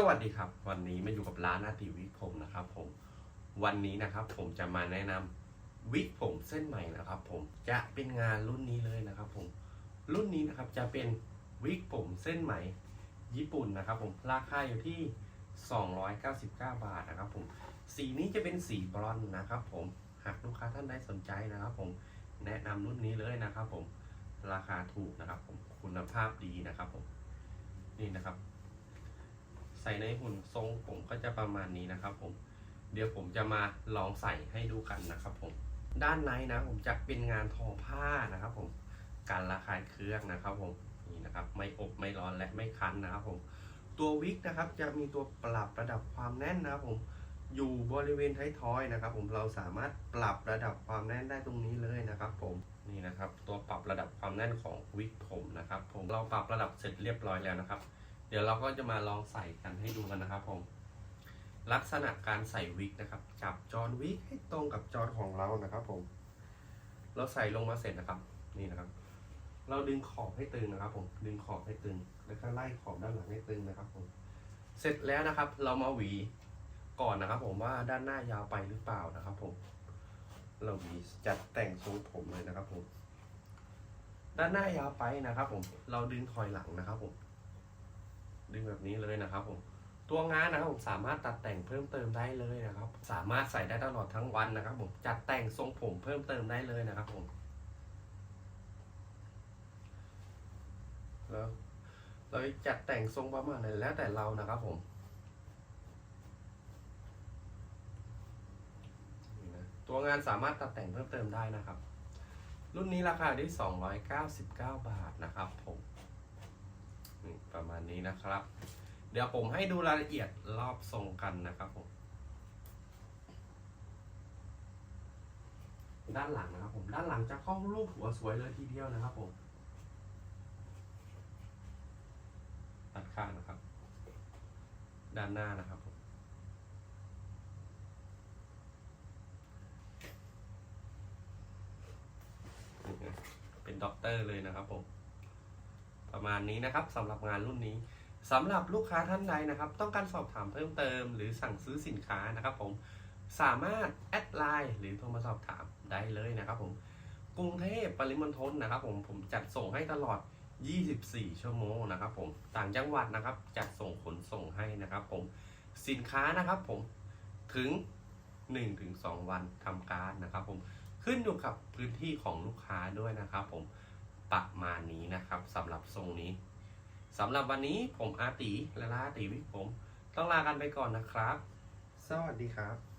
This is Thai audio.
สวัสดีครับ วันนี้มาอยู่กับร้านอาติวิกผมนะครับ ผมวันนี้นะครับ ผมจะมาแนะนำวิกผมเส้นใหม่นะครับ ผมจะเป็นงานรุ่นนี้เลยนะครับ ผมรุ่นนี้นะครับจะเป็นวิกผมเส้นใหม่ญี่ปุ่นนะครับ ผมราคาอยู่ที่ 299 บาทนะครับ ผมสีนี้จะเป็นสีบรอนนะครับ ผมหากลูกค้าท่านใดสนใจนะครับ ผมแนะนำรุ่นนี้เลยนะครับ ผมราคาถูกนะครับ ผมคุณภาพดีนะครับ ผมนี่นะครับ ส่ในหุ่นทรงผมก็จะประมาณนี้นะครับผม เดี๋ยวผมจะมาลองใส่ให้ดูกันนะครับผม ด้านในนะผมจะเป็นงานทอผ้านะครับผม การระคายเครื่องนะครับผม นี่นะครับไม่อบไม่ร้อนและไม่คันนะครับผม ตัววิกนะครับจะมีตัวปรับระดับความแน่นนะครับผมอยู่บริเวณท้ายทอยนะครับ ผมเราสามารถปรับระดับความแน่นได้ตรงนี้เลยนะครับ ผมนี่นะครับ ตัวปรับระดับความแน่นของวิกผมนะครับ ผมเราปรับระดับเสร็จเรียบร้อยแล้วนะครับ เดี๋ยวเราก็จะมาลองใส่กันให้ดูกันนะครับผมลักษณะการใส่วิกนะครับ จับจอนวิกให้ตรงกับจอนของเรานะครับ ผม เราใส่ลงมาเสร็จนะครับ นี่นะครับ เราดึงขอบให้ตึงนะครับ ผม ดึงขอบให้ตึง แล้วก็ไล่ขอบด้านหลังให้ตึงนะครับ ผม เสร็จแล้วนะครับ เรามาหวีก่อนนะครับ ผมว่าด้านหน้ายาวไปหรือเปล่านะครับ ผม เราหวีจัดแต่งทรงผมเลยนะครับ ผม ด้านหน้ายาวไปนะครับ ผม เราดึงถอยหลังนะครับ ผม ดึงแบบนี้เลยนะครับผมตัวงานนะครับผมสามารถตัดแต่งเพิ่มเติมได้เลยนะครับ สามารถใส่ได้ตลอดทั้งวันนะครับ ผมจัดแต่งทรงผมเพิ่มเติมได้เลยนะครับผมแล้วเราจัดแต่งทรงประมาณไหนแล้วแต่เรานะครับผมตัวงานสามารถตัดแต่งเพิ่มเติมได้นะครับ รุ่นนี้ราคาที่ 299 บาทนะครับผมนี่ประมา ณนี้นะครับ เดี๋ยวผมให้ดูรายละเอียดรอบทรงกันนะครับผมด้านหลังนะครับผมด้านหลังจะเข้ารูปหัวสวยเลยทีเดียวนะครับผมตัดข้างนะครับ ด้านหน้านะครับผมเป็นด็อกเตอร์เลยนะครับผม ประมาณนี้นะครับสำหรับงานรุ่นนี้สำหรับลูกค้าท่านใดนะครับ ต้องการสอบถามเพิ่มเติม หรือสั่งซื้อสินค้านะครับ ผมสามารถแอดไลน์หรือโทรมาสอบถามได้เลยนะครับ ผมกรุงเทพปริมณฑลนะครับ ผมผมจัดส่งให้ตลอด 24 ชั่วโมงนะครับ ผมต่างจังหวัดนะครับ จัดส่งขนส่งให้นะครับ ผมสินค้านะครับ ผมถึง 1-2 วันทำการนะครับ ผมขึ้นอยู่กับพื้นที่ของลูกค้าด้วยนะครับ ผม ประมาณนี้นะครับสำหรับทรงนี้สำหรับวันนี้ผมอาตีและลาตีวิกผม ต้องลากันไปก่อนนะครับ สวัสดีครับ